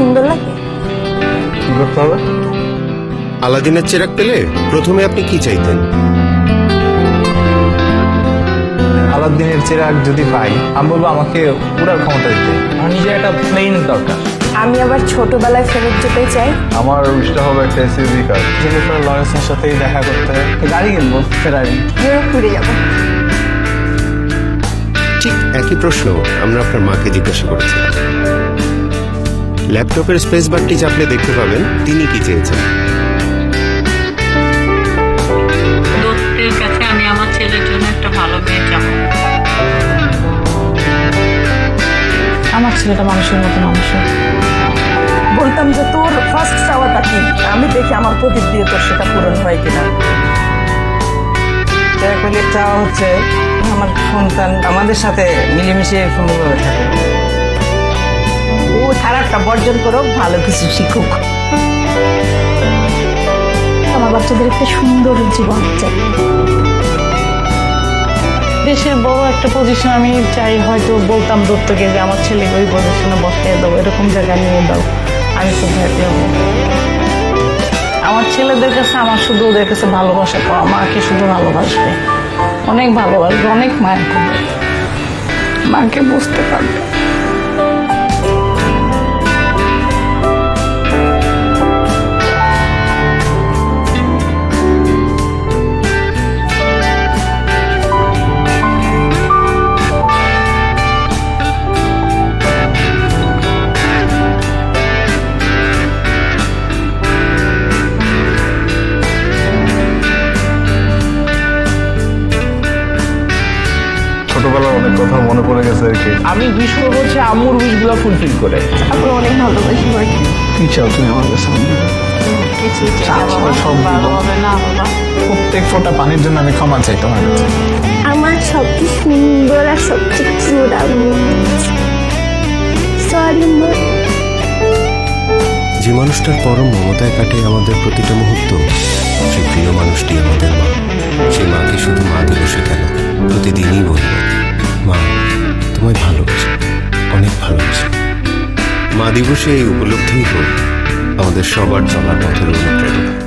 সুন্দর লাগে। আলাদিনের চেরাক পেলে প্রথমে আপনি কি চাইতেন? আলাদিনের চেরাক যদি পাই আমি বলব আমাকে উড়ার ক্ষমতা দিতে। আমি নিজের একটা প্লেন দরকার। আমি আবার ছোটবেলায় ফেরত যেতে চাই। আমার ইচ্ছা হবে একটা এসইউভি কার জেনিফার লরেন্সের সাথেই দেখা করতে গাড়ি কিনবো ফেরারি ইউরোপ ঘুরে যাব। ঠিক একই প্রশ্ন আমরা আপনার মাকে জিজ্ঞাসা করেছিলাম। ল্যাপটপের স্পেস বারটি চাপলে দেখতে পাবেন তিনি কি চেয়েছেন। কাছে আমি আমার ছেলের জন্য একটা ভালো মেয়ে চাবো। আমার ছেলেটা মানুষের মতো মানুষ। বলতাম যে তোর ফার্স্ট চাওয়াটা কি? আমি দেখি আমার প্রদীপ দিয়ে তোর সেটা পূরণ হয় কিনা। চাওয়া হচ্ছে। আমার সন্তান আমাদের সাথে মিলেমিশে সুন্দরভাবে থাকে। খারাপটা বর্জন করো ভালো কিছু শিখুক। আমার বাচ্চাদের একটা সুন্দর জীবন চাই দেশের বড় একটা পজিশন আমি চাই হয়তো বলতাম দত্তকে যে আমার ছেলে ওই পজিশনে বসিয়ে দাও এরকম জায়গায় নিয়ে দাও। আমি খুব হ্যাপি হব। আমার ছেলেদের কাছে আমার শুধু ওদের কাছে ভালোবাসা পাওয়া মাকে শুধু ভালোবাসবে। অনেক ভালোবাসবে অনেক মায়ের করবে মাকে বুঝতে পারবে। ছোটবেলার অনেক কথা মনে পড়ে গেছে আর কি। আমি উইশ করব হচ্ছে আম্মুর উইশগুলো ফুলফিল করে। আমরা অনেক ভালোবাসি বাড়ি কি চাও তুমি আমার কাছে? প্রত্যেক ফোঁটা পানির জন্য আমি ক্ষমা চাই তোমার কাছে। আমার সবচেয়ে সুন্দর আর সবচেয়ে কিউট আম্মু। সরি মা। যে মানুষটার পরম মমতায় কাটে আমাদের প্রতিটা মুহূর্ত সেই প্রিয় মানুষটি আমাদের মা। সেই মাকে শুধু মা দিবসে কেন প্রতিদিনই বলব মা দিবসে এই উপলব্ধি হোক। আমাদের সবার চলার পথের অনুপ্রেরণা।